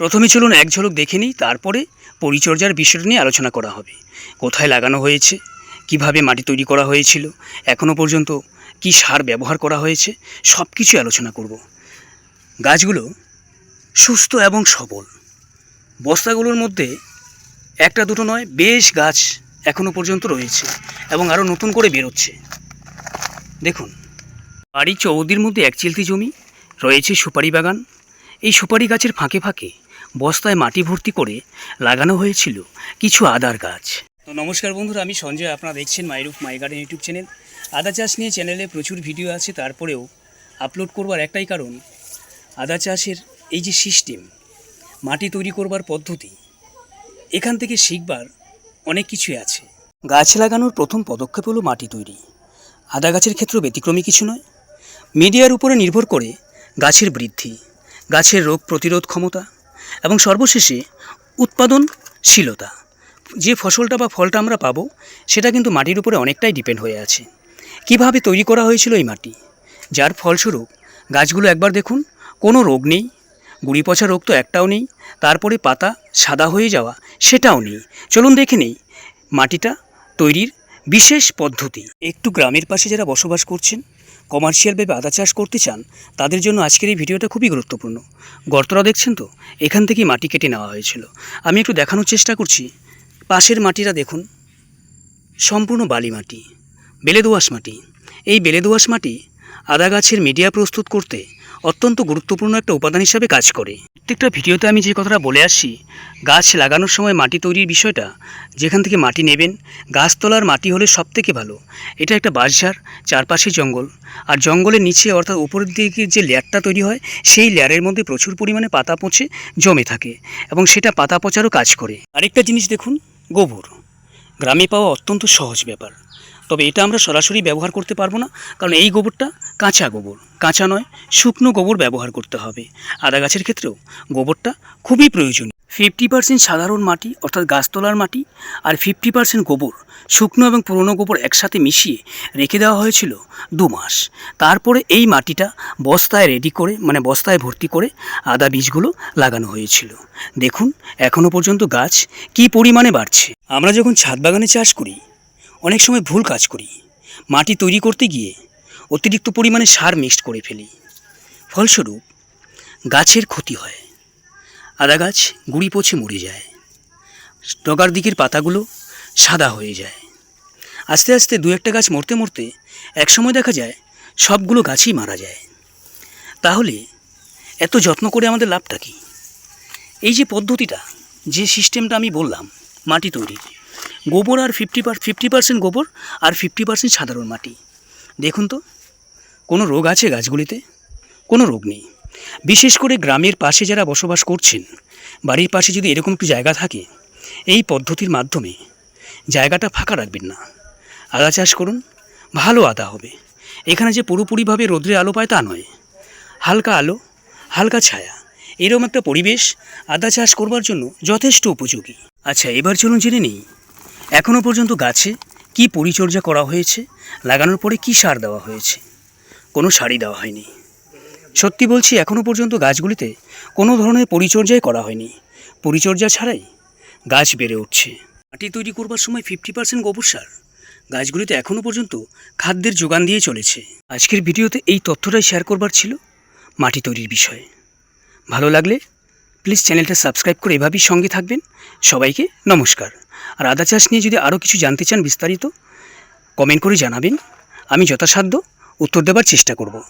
প্রথমে চলুন এক ঝলক দেখে নিই, তারপরে পরিচর্যার বিষয়টা নিয়ে আলোচনা করা হবে। কোথায় লাগানো হয়েছে? কীভাবে মাটি তৈরি করা হয়েছিল? এখনও পর্যন্ত কি সার ব্যবহার করা হয়েছে? সব কিছু আলোচনা করব। গাছগুলো সুস্থ এবং সবল। বস্তাগুলোর মধ্যে একটা দুটো নয়, বেশ গাছ এখনও পর্যন্ত রয়েছে এবং আরও নতুন করে বেরোচ্ছে। দেখুন, বাড়ির চৌদির মধ্যে এক চিলতি জমি, রয়েছে সুপারি বাগান। এই সুপারি গাছের ফাঁকে ফাঁকে বস্তায় মাটি ভর্তি করে লাগানো হয়েছিল কিছু আদার গাছ। তো নমস্কার বন্ধুরা, আমি সঞ্জয়, আপনারা দেখছেন my roof my garden YouTube channel আদা চাষ নিয়ে চ্যানেলে প্রচুর ভিডিও আছে, তারপরেও আপলোড করবার একটাই কারণ, আদা চাষের এই যে সিস্টেম মাটি তৈরি করবার পদ্ধতি, এখান থেকে শিখবার অনেক কিছুই আছে। গাছ লাগানোর প্রথম পদক্ষেপ হলো মাটি তৈরি। আদা গাছের ক্ষেত্রেও ব্যতিক্রমী কিছু নয় মিডিয়ার উপরে নির্ভর করে গাছের বৃদ্ধি, গাছের রোগ প্রতিরোধ ক্ষমতা এবং সর্বশেষে উৎপাদনশীলতা। যে ফসলটা বা ফলটা আমরা পাবো, সেটা কিন্তু মাটির উপরে অনেকটাই ডিপেন্ড হয়ে আছে। কীভাবে তৈরি করা হয়েছিল এই মাটি? যার ফলস্বরূপ গাছগুলো একবার দেখুন, কোনো রোগ নেই, গুড়ি পচা রোগ তো একটাও নেই, তারপরে পাতা সাদা হয়ে যাওয়া সেটাও নেই। চলুন দেখে নেই মাটিটা তৈরির বিশেষ পদ্ধতি। একটু গ্রামের পাশে যারা বসবাস করছেন কমার্শিয়ালভাবে আদা চাষ করতে চান, তাদের জন্য আজকের এই ভিডিওটা খুবই গুরুত্বপূর্ণ। গর্তরা দেখছেন তো? এখান থেকেই মাটি কেটে নেওয়া হয়েছিল। আমি একটু দেখানোর চেষ্টা করছি। পাশের মাটিটা দেখুন। সম্পূর্ণ বালি মাটি। বেলে দোআঁশ মাটি। এই বেলে দোআঁশ মাটি আদা গাছের মিডিয়া প্রস্তুত করতে অত্যন্ত গুরুত্বপূর্ণ একটা উপাদান হিসাবে কাজ করে। প্রত্যেকটা ভিডিওতে আমি যে কথাটা বলে আসছি, গাছ লাগানোর সময় মাটি তৈরির বিষয়টা, যেখান থেকে মাটি নেবেন, গাছতলার মাটি হলে সব থেকে ভালো। এটা একটা বাঁশঝাড়, চারপাশে জঙ্গল। আর জঙ্গলের নিচে অর্থাৎ উপরের দিকে যে লেয়ারটা তৈরি হয়, সেই লেয়ারের মধ্যে প্রচুর পরিমাণে পাতা পচে জমে থাকে এবং সেটা পাতা পচারও কাজ করে। আরেকটা জিনিস দেখুন, গোবর। গ্রামে পাওয়া অত্যন্ত সহজ ব্যাপার। তবে এটা আমরা সরাসরি ব্যবহার করতে পারব না, কারণ এই গোবরটা কাঁচা গোবর। কাঁচা নয়, শুকনো গোবর ব্যবহার করতে হবে। আদা গাছের ক্ষেত্রেও গোবরটা খুবই প্রয়োজনীয়। ফিফটি পার্সেন্ট সাধারণ মাটি, অর্থাৎ গাছতলার মাটি, আর ফিফটি পার্সেন্ট গোবর, শুকনো এবং পুরনো গোবর একসাথে মিশিয়ে রেখে দেওয়া হয়েছিল দু মাস। তারপরে এই মাটিটা বস্তায় রেডি করে মানে বস্তায় ভর্তি করে আদা বীজগুলো লাগানো হয়েছিল। দেখুন এখনও পর্যন্ত গাছ কী পরিমাণে বাড়ছে। আমরা যখন ছাদ বাগানে চাষ করি অনেক সময় ভুল কাজ করি। মাটি তৈরি করতে গিয়ে অতিরিক্ত পরিমাণে সার মিক্সড করে ফেলি। ফলস্বরূপ, গাছের ক্ষতি হয়। আদা গাছ গুড়ি পচে মরে যায়। ডগার দিকের পাতাগুলো সাদা হয়ে যায়। আস্তে আস্তে দু একটা গাছ মরতে মরতে একসময় দেখা যায় সবগুলো গাছই মারা যায়। তাহলে এত যত্ন করে আমাদের লাভটা কী? এই যে পদ্ধতিটা, যে সিস্টেমটা আমি বললাম, মাটি তৈরির। গোবর আর ফিফটি পার ফিফটি পার্সেন্ট গোবর আর ফিফটি পার্সেন্ট সাধারণ মাটি। দেখুন তো, কোনো রোগ আছে গাছগুলিতে? কোনো রোগ নেই। বিশেষ করে গ্রামের পাশে যারা বসবাস করছেন, বাড়ির পাশে যদি এরকম একটু জায়গা থাকে, এই পদ্ধতির মাধ্যমে জায়গাটা ফাঁকা রাখবেন না। আদা চাষ করুন, ভালো আদা হবে। এখানে যে পুরোপুরিভাবে রোদ্রে আলো পায় তা নয়। হালকা আলো, হালকা ছায়া, এরকম একটা পরিবেশ আদা চাষ করবার জন্য যথেষ্ট উপযোগী। আচ্ছা এবার চলুন জেনে নিই এখনও পর্যন্ত গাছে কি পরিচর্যা করা হয়েছে? লাগানোর পরে কি সার দেওয়া হয়েছে? কোনো সারই দেওয়া হয়নি। সত্যি বলছি এখনও পর্যন্ত গাছগুলিতে কোনো ধরনের পরিচর্যাই করা হয়নি। পরিচর্যা ছাড়াই গাছ বেড়ে উঠছে। মাটি তৈরি করবার সময় ফিফটি পার্সেন্ট গোবর সার গাছগুলিতে এখনও পর্যন্ত খাদ্যের যোগান দিয়ে চলেছে। আজকের ভিডিওতে এই তথ্যটাই শেয়ার করবার ছিল মাটি তৈরির বিষয়ে। ভালো লাগলে প্লিজ চ্যানেলটা সাবস্ক্রাইব করে এভাবেই সঙ্গে থাকবেন। সবাইকে নমস্কার। আর আদা চাষ নিয়ে যদি আরও কিছু জানতে চান বিস্তারিত কমেন্ট করে জানাবেন। আমি যথাসাধ্য উত্তর দেবার চেষ্টা করব।